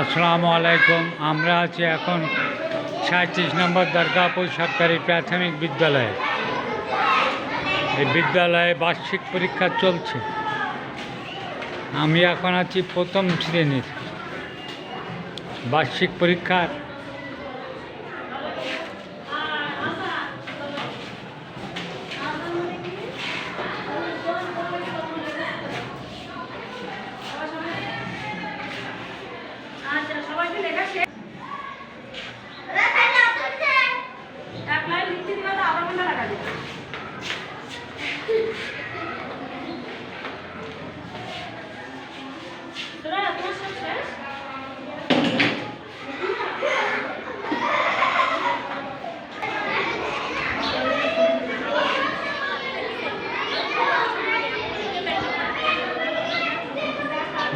আসসালামু আলাইকুম। আমরা আছি এখন সাঁত্রিশ নম্বর দরগাপুর সরকারি প্রাথমিক বিদ্যালয়ে। এই বিদ্যালয়ে বার্ষিক পরীক্ষা চলছে। আমি এখন আছি প্রথম শ্রেণির। বার্ষিক পরীক্ষার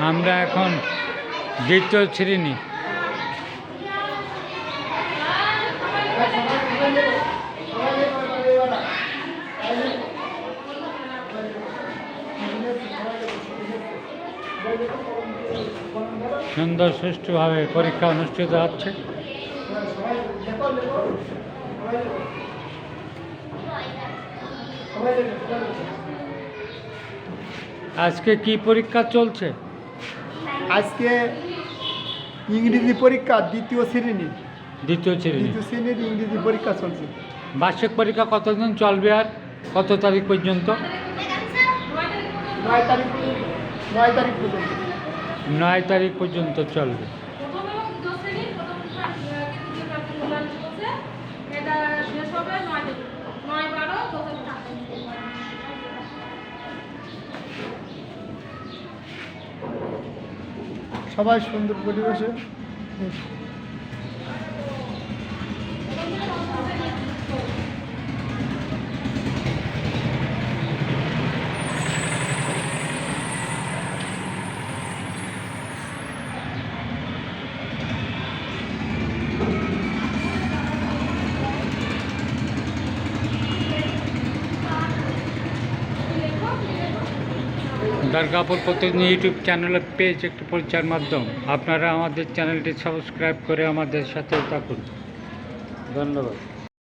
আমরা এখন দ্বিতীয় শ্রেণি সুন্দর সুষ্ঠুভাবে পরীক্ষা অনুষ্ঠিত হচ্ছে। আজকে কি পরীক্ষা চলছে? আজকে ইংরেজি পরীক্ষা দ্বিতীয় শ্রেণি। দ্বিতীয় শ্রেণি। দ্বিতীয় শ্রেণির ইংরেজি পরীক্ষা চলছে। বার্ষিক পরীক্ষা কতদিন চলবে আর কত তারিখ পর্যন্ত? নয় তারিখ পর্যন্ত। নয় তারিখ পর্যন্ত। নয় তারিখ পর্যন্ত চলবে। সবাই সুন্দর শ্রেণি প্রথম তৃতীয় প্রাপ্তি মূল্যায়ন চলছে এটা শেষ হবে নয় তারিখ নয় বারো দু হাজার সবাই সুন্দর পরিবেশে দুর্গাপুর প্রতিদিন ইউটিউব চ্যানেলের পেজ একটি পরিচয়ের মাধ্যম। আপনারা আমাদের চ্যানেলটি সাবস্ক্রাইব করে আমাদের সাথে থাকুন। ধন্যবাদ।